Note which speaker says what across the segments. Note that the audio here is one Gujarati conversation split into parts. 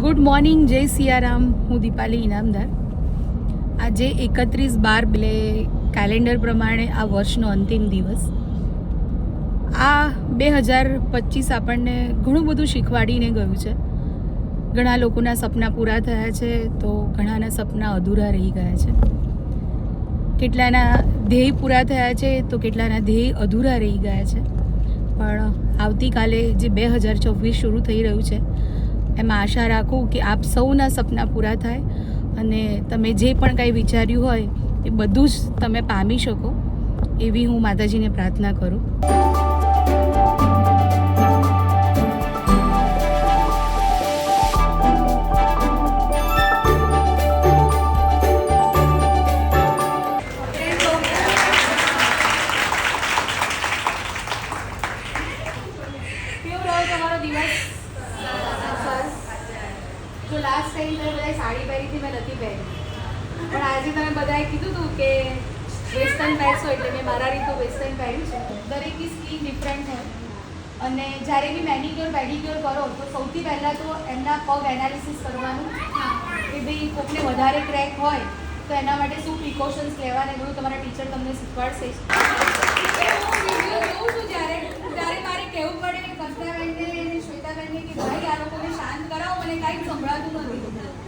Speaker 1: ગુડ મોર્નિંગ જય સિયારામ હું દીપાલી ઇનામદાર. આજે એકત્રીસ બાર એટલે કેલેન્ડર પ્રમાણે આ વર્ષનો અંતિમ દિવસ. આ બે હજાર પચીસ આપણને ઘણું બધું શીખવાડીને ગયું છે. ઘણા લોકોના સપના પૂરા થયા છે, તો ઘણાના સપના અધૂરા રહી ગયા છે. કેટલાના ધ્યેય પૂરા થયા છે, તો કેટલાના ધ્યેય અધૂરા રહી ગયા છે. પણ આવતીકાલે જે બે હજાર ચોવીસ શરૂ થઈ રહ્યું છે એમાં આશા રાખું કે આપ સૌના સપના પૂરા થાય અને તમે જે પણ કાંઈ વિચાર્યું હોય એ બધું જ તમે પામી શકો એવી હું માતાજીને પ્રાર્થના કરું. સાડી પહેરી હતી મેં નથી પહેરી. પણ આજે તમે બધાએ કીધું હતું કે વેસ્ટર્ન પહેરશો એટલે મેં મારા રીતે વેસ્ટર્ન પહેર્યું છે. દરેકની સ્કીન ડિફરન્ટ હોય અને જ્યારે બી મેનિક્યોર પેડિક્યોર કરો, તો સૌથી પહેલાં તો એમના પગ એનાલિસિસ કરવાનું. કે ભાઈ કોકને વધારે ક્રેક હોય, તો એના માટે શું પ્રિકોશન્સ લેવાને બધું તમારા ટીચર તમને શીખવાડશે. છું જ્યારે ત્યારે મારે કહેવું પડે કે કૃષ્ણાબેનને અને શ્વેતાબેનને કે ભાઈ આ લોકોને શાંત કરાવો, મને કાંઈ જ સંભળાતું નથી.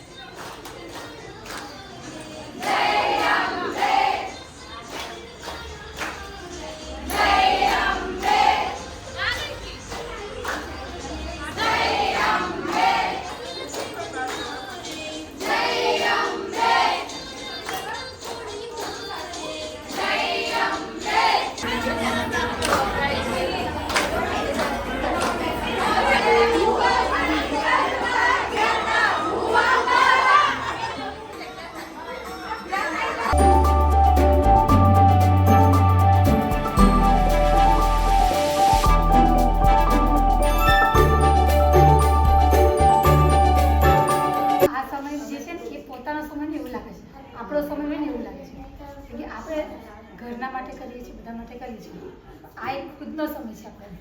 Speaker 2: માટે કરીએ છીએ, બધા માટે કરીએ છીએ. આ એક ખુદનો સમય છે આપણે.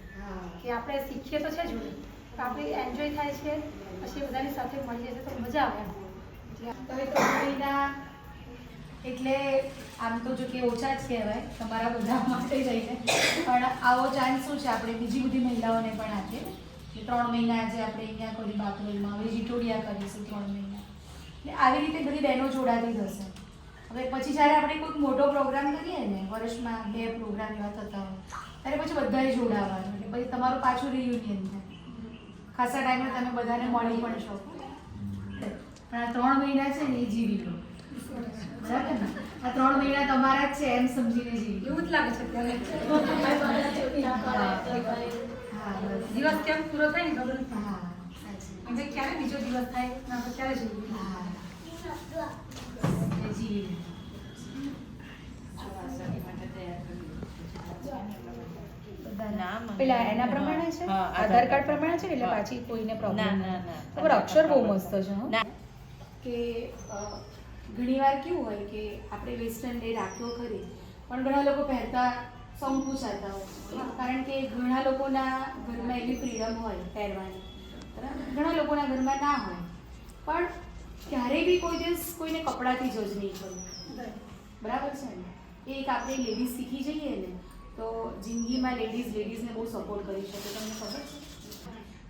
Speaker 2: કે આપણે શીખીએ તો છે જોડે પણ આપણે એન્જોય થાય છે, પછી બધાની સાથે મળીએ છીએ તો મજા આવે એટલે
Speaker 1: ત્રણ મહિના એટલે આમ તો જો કે ઓછા જ કહેવાય તમારા બધા માટે જઈને પણ આવો ચાન્સ શું છે આપણે? બીજી બધી મહિલાઓને પણ આપીએ કે ત્રણ મહિના આજે આપણે અહીંયા કોઈ બાકરોલમાં હવે જીટોડિયા કરીશું ત્રણ મહિના. એટલે આવી રીતે બધી બહેનો જોડાતી થશે હવે પછી જ્યારે આપણે કોઈક મોટો પ્રોગ્રામ કરીએ ને વર્ષમાં બે પ્રોગ્રામ એવા થતા હોય ત્યારે પછી બધાએ જોડાવાનું એટલે પછી તમારું પાછું રિયુનિયન થાય. ખાસા ટાઈમે તમે બધાને મળી પણ શકો. પણ આ ત્રણ મહિના છે ને એ જીવી લો. બરાબર ને? આ ત્રણ મહિના તમારા જ છે એમ સમજીને જીવી
Speaker 2: એવું જ લાગે છે
Speaker 1: હા
Speaker 2: દિવસ કેમ પૂરો થાય ને ખબર
Speaker 1: હા
Speaker 2: ક્યારે બીજો દિવસ થાય? ક્યારે જોઈએ
Speaker 1: હા એ જીવી લો
Speaker 3: નામ અને-
Speaker 1: પેલા એના પ્રમાણે છે? આધાર કાર્ડ પ્રમાણે છે એટલે પાછી કોઈને પ્રોબ્લેમ
Speaker 3: ના, ના.
Speaker 1: તમારો અક્ષર બહુ મસ્ત છે. કે ઘણીવાર કેવું હોય કે આપણે વેસ્ટર્ન ડે રાખ્યો ખરી પણ ઘણા લોકો પહેરતા સંકુચાતા હોય. કારણ કે ઘણા લોકોના ઘરમાં એવી ફ્રીડમ હોય પહેરવાની. બરાબર? ઘણા લોકોના ઘરમાં ના હોય. પણ ક્યારેય બી કોઈ દિવસ કોઈને કપડાથી જજ નહીં કરવું બરાબર. છે ને? એ એક આપણે લેડીઝ શીખી જઈએ ને તો જિંદગીમાં લેડીઝ લેડીઝને બહુ સપોર્ટ કરી શકે, તમને ખબર છે?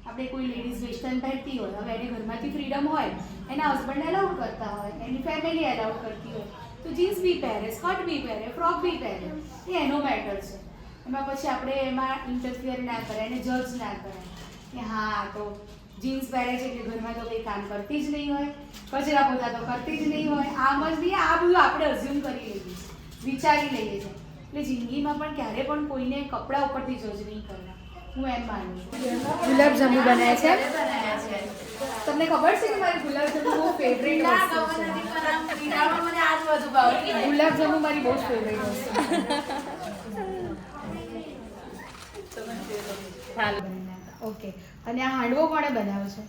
Speaker 1: આપણે કોઈ લેડીઝ વેસ્ટર્ન પહેરતી હોય, હવે એને ઘરમાંથી ફ્રીડમ હોય, એના હસબન્ડ એલાઉડ કરતા હોય, એની ફેમિલી એલાઉડ કરતી હોય, તો જીન્સ બી પહેરે સ્કર્ટ બી પહેરે ફ્રોક બી પહેરે, એ એનો મેટર છે. એમાં પછી આપણે એમાં ઇન્ટરફિયર ના કરે એને જજ ના કરે કે હા, તો જીન્સ પહેરે છે એટલે ઘરમાં તો કંઈ કામ કરતી જ નહીં હોય કચરા પોતા તો કરતી જ નહીં હોય, આમ જ નહીં, આ બધું આપણે અઝ્યુમ કરી લઈએ વિચારી લઈએ છીએ. એટલે જિંદગીમાં પણ ક્યારે પણ કોઈને કપડાં ઉપરથી જજ નહીં કરવા હું એમ માનું છું. ગુલાબજાંબુ બનાવ્યા છે? તમને ખબર છે કે મારી ગુલાબ જાંબુ બહુ ફેવરેટ વસ્તુ ગુલાબજાંબુ ગુલાબ જાંબુ મારી બહુ ફેવરેટ વસ્તુ ઓકે. અને આ હાંડવો કોણે બનાવ્યો છે?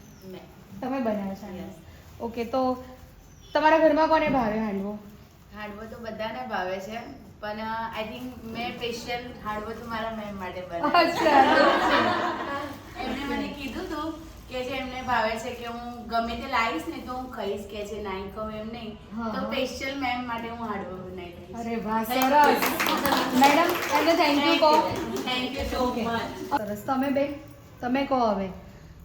Speaker 1: તમે બનાવ્યો છે ઓકે તો તમારા ઘરમાં કોને ભાવે હાંડવો?
Speaker 3: હાંડવો તો બધાને ભાવે છે. પણ આઈ થિંક મેં સ્પેશિયલ હાડવો તો મારા મેમ માટે બનાવ્યો એમણે મને કીધું હતું કે જે એમને ભાવે છે કે હું ગમે તે લાવીશ ને તો હું ખાઈશ કે છે નાઈ કહું એમ નહીં તો. સ્પેશિયલ મેમ માટે હું હાડવો બનાવી
Speaker 1: અરે વાહ સરસ. મેડમ એને થેન્ક યુ કહો.
Speaker 3: Thank you so. મચ
Speaker 1: સરસ. તમે બે તમે કહો હવે.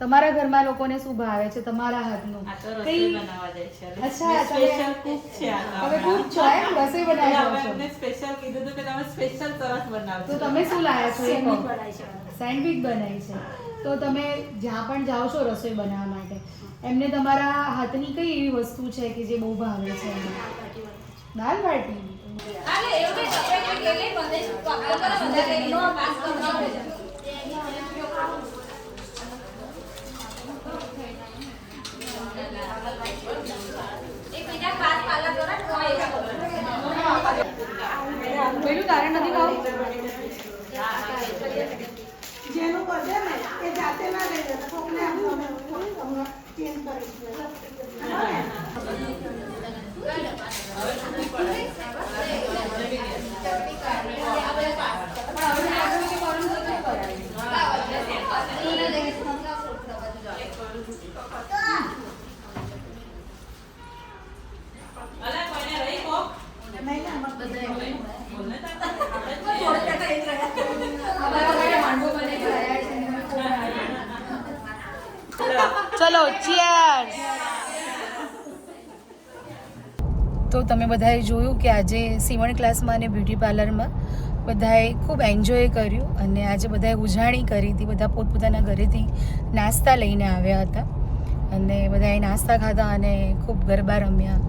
Speaker 1: તમારા ઘરમાં લોકોને શું ભાવે છે? તમારા હાથનું.
Speaker 4: આ તો રસોઈ બનાવવા જાય છે.
Speaker 1: અચ્છા,
Speaker 4: સ્પેશિયલ કુક છે આ
Speaker 1: તમે
Speaker 4: આપણા.
Speaker 1: છો એમ? રસોઈ બનાવી છો?
Speaker 4: હવે સ્પેશિયલ કીધું તો કે તમે સ્પેશિયલ સરસ બનાવશો
Speaker 1: તો તમે શું લાયા છો?
Speaker 2: સેન્ડવિચ બનાવી છે.
Speaker 1: સેન્ડવિચ બનાવી છે. તો તમે જ્યાં પણ જાઓ છો રસોઈ બનાવવા માટે એમને તમારા હાથની કઈ એવી વસ્તુ છે કે જે બહુ ભાવે છે? એમને? દાલ બાટી. પેલું તારે નથી ખાવું?
Speaker 5: જેનું કરજે ને એ જાતે ના લઈ જતા કોકને ચેન્જ કરીશું
Speaker 4: અલા, કોઈને રહી કોક?
Speaker 5: નહીં આમાં
Speaker 4: બોલને તાતા. આપણે જ છીએ.
Speaker 1: ચલો ચીયર્સ તો તમે બધાએ જોયું કે આજે સીવણ ક્લાસમાં અને બ્યુટી પાર્લરમાં બધાએ ખૂબ એન્જોય કર્યું અને આજે બધાએ ઉજાણી કરી હતી, બધા પોતપોતાના ઘરેથી નાસ્તા લઈને આવ્યા હતા. અને બધાએ નાસ્તા ખાધા અને ખૂબ ગરબા રમ્યા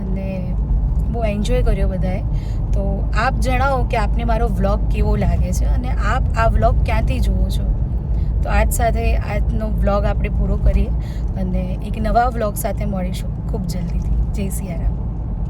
Speaker 1: અને બહુ એન્જોય કર્યો બધાએ. તો આપ જણાવો કે આપને મારો વ્લોગ કેવો લાગે છે અને આપ આ વ્લોગ ક્યાંથી જુઓ છો? તો આજ સાથે આજનો વ્લોગ આપણે પૂરો કરીએ અને એક નવા વ્લોગ સાથે મળીશું ખૂબ જલ્દીથી. જય સિયારામ.